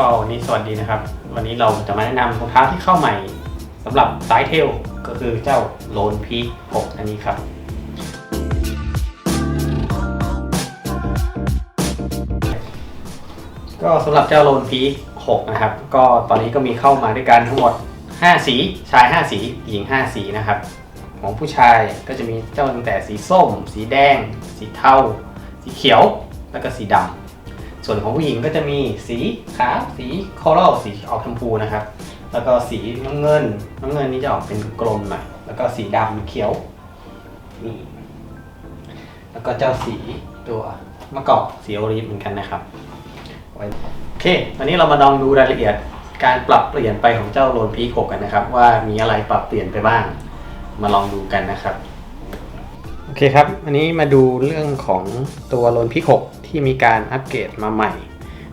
ก็วันนี้สวัสดีนะครับ วันนี้เราจะมาแนะนำรองเท้าที่เข้าใหม่สำหรับสายเทลก็คือเจ้าโลนพี6อันนี้ครับ ก็สำหรับเจ้าโลนพี6นะครับ ก็ตอนนี้ก็มีเข้ามาด้วยกันทั้งหมด 5 สี ชาย 5 สี หญิง 5 สีนะครับ ของผู้ชายก็จะมีเจ้าตั้งแต่สีส้ม สีแดง สีเทา สีเขียว แล้วก็สีดำ ส่วนของผู้หญิงก็จะมีสีขาวสีคอรัลสีออกชมพูนะครับ แล้วก็สีน้ำเงิน น้ำเงินนี้จะออกเป็นกลมหน่อยแล้วก็สีดำเขียวนี่แล้วก็เจ้าสีตัวมะกอกสีโอลีฟเหมือนกันนะครับโอเควันนี้เรามาลองดูรายละเอียดการปรับเปลี่ยนไปของเจ้าโลนพีคกันนะครับ ว่ามีอะไรปรับเปลี่ยนไปบ้าง มาลองดูกันนะครับ อเคครับ อันนี้มาดูเรื่องของตัวโลนพิก6ที่มีการอัปเกรดมาใหม่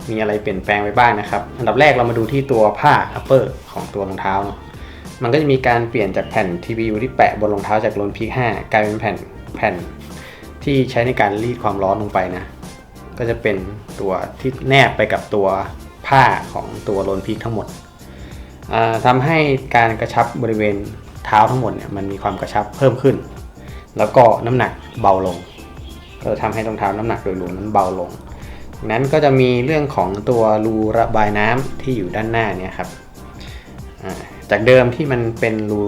มีอะไรเปลี่ยนแปลงไปบ้างนะครับ อันดับแรกเรามาดูที่ตัวผ้า upper ของตัวรองเท้าเนาะ มันก็จะมีการเปลี่ยนจากแผ่น TPU ที่แปะบนรองเท้าจากโลนพิก5กลายเป็นแผ่นแผ่นที่ใช้ในการรีดความร้อนลงไปนะ ก็จะเป็นตัวที่แนบไปกับตัวผ้าของตัวโลนพิกทั้งหมดอ่าทำให้การกระชับบริเวณเท้าทั้งหมดเนี่ยมันมีความกระชับเพิ่มขึ้น แล้วก็น้ำหนักเบาลงก็ทำให้รองเท้าน้ำหนักโดยรวมนั้นเบาลงนั้นก็จะมีเรื่องของตัวรูระบายน้ำที่อยู่ด้านหน้าเนี่ยครับจากเดิมที่มันเป็นรู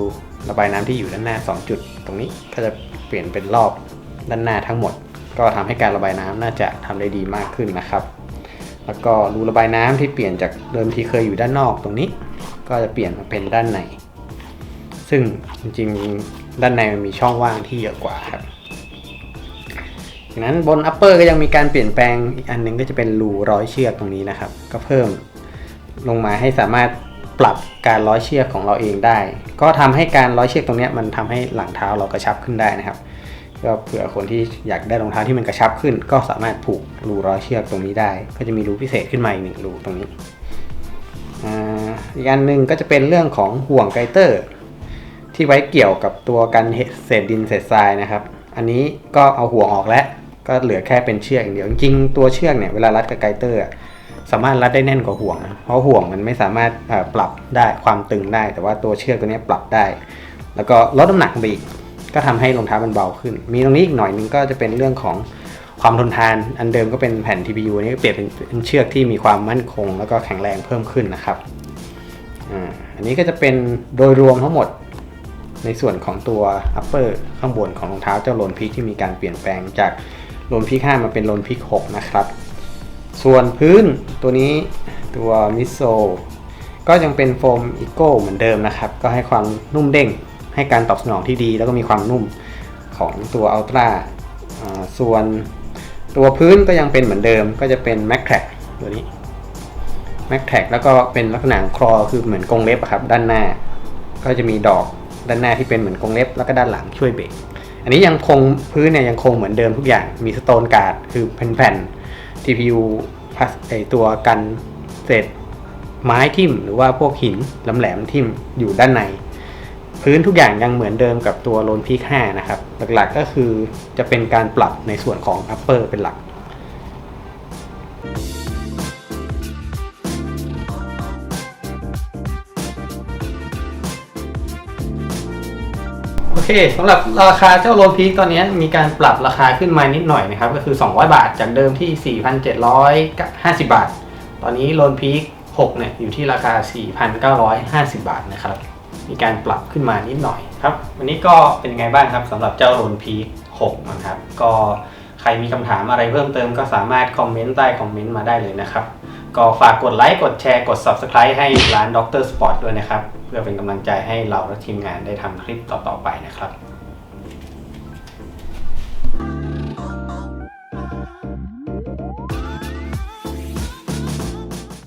ระบายน้ำที่อยู่ด้านหน้า 2 จุด ตรงนี้ก็จะเปลี่ยนเป็นรอบด้านหน้าทั้งหมด ก็ทำให้การระบายน้ำน่าจะทำได้ดีมากขึ้นนะครับ แล้วก็รูระบายน้ำที่เปลี่ยนจากเดิมที่เคยอยู่ด้านนอกตรงนี้ ก็จะเปลี่ยนมาเป็นด้านใน ซึ่งจริงๆด้านในมันมีช่องว่างที่เยอะกว่าครับดังนั้นบน upper ก็ยังมีการเปลี่ยนแปลงอีกอันหนึงก็จะเป็นรูร้อยเชือกตรงนี้นะครับ ก็เพิ่มลงมาให้สามารถปรับการร้อยเชือกของเราเองได้ ก็ทำให้การร้อยเชือกตรงนี้มันทำให้หลังเท้าเรากระชับขึ้นได้นะครับก็เผื่อคนที่อยากได้รองเท้าที่มันกระชับขึ้น ก็สามารถผูกรูร้อยเชือกตรงนี้ได้ ก็จะมีรูพิเศษขึ้นมาอีกหนึ่งรูตรงนี้อ่าอีกอันหนึ่งก็จะเป็นเรื่องของห่วงไกเตอร์ ที่ไว้เกี่ยวกับตัวกันเศษดินเศษทรายนะครับ อันนี้ก็เอาห่วงออกแล้ว ก็เหลือแค่เป็นเชือกอย่างเดียว จริงๆตัวเชือกเนี่ยเวลารัดกับไกเตอร์สามารถรัดได้แน่นกว่าห่วงนะเพราะห่วงมันไม่สามารถปรับได้ความตึงได้ แต่ว่าตัวเชือกตัวนี้ปรับได้ แล้วก็ลดน้ำหนักไปอีกก็ทำให้รองเท้ามันเบาขึ้น มีตรงนี้อีกหน่อยนึงก็จะเป็นเรื่องของความทนทาน อันเดิมก็เป็นแผ่น TPU นี้ก็เปลี่ยนเป็นเชือกที่มีความมั่นคง แล้วก็แข็งแรงเพิ่มขึ้นนะครับ อันนี้ก็จะเป็นโดยรวมทั้งหมด ในส่วนของตัว upper ข้างบนของรองเท้าเจ้าโลนพิกที่มีการเปลี่ยนแปลงจากโลนพิก5มาเป็นโลนพิก6นะครับ ส่วนพื้นตัวนี้ตัวมิโซก็ยังเป็นโฟมอีโก้เหมือนเดิมนะครับ ก็ให้ความนุ่มเด้ง ให้การตอบสนองที่ดี แล้วก็มีความนุ่มของตัวอัลตร้าส่วนตัวพื้นก็ยังเป็นเหมือนเดิม ก็จะเป็น Mac Track ตัวนี้ Mac Track แล้วก็เป็นลักษณะคลอคือเหมือนกรงเล็บครับด้านหน้า ก็จะมีดอก ด้านหน้าที่เป็นเหมือนกรงเล็บแล้วก็ด้านหลังช่วยเบรกอันนี้ยังคงพื้นเนี่ยยังคงเหมือนเดิมทุกอย่างมีสโตนการ์ดคือแผ่นๆ TPU พลาสไอตัวกันเศษไม้ทิ่มหรือว่าพวกหินแหลมๆทิ่มอยู่ด้านใน พื้นทุกอย่างยังเหมือนเดิมกับตัวโลนพีค5นะครับ หลักๆก็คือจะเป็นการปรับในส่วนของ upper เป็นหลัก เคสำหรับราคาเจ้าโลนพีคตอนนี้มีการปรับราคาขึ้นมานิดหน่อยนะครับ ก็คือ 200 บาทจากเดิมที่ 4,750 บาท ตอนนี้โลนพีค6เนี่ยอยู่ที่ราคา 4,950 บาทนะครับ มีการปรับขึ้นมานิดหน่อยครับ วันนี้ก็เป็นไงบ้างครับสำหรับเจ้าโลนพีค6นะครับ ก็ใครมีคำถามอะไรเพิ่มเติมก็สามารถคอมเมนต์ใต้คอมเมนต์มาได้เลยนะครับ ก็ฝากกดไลค์กดแชร์กด Subscribe ให้ร้านดรสปอร์ตด้วยนะครับ เพื่อเป็นกำลังใจให้เราและทีมงานได้ทำคลิปต่อๆไปนะครับ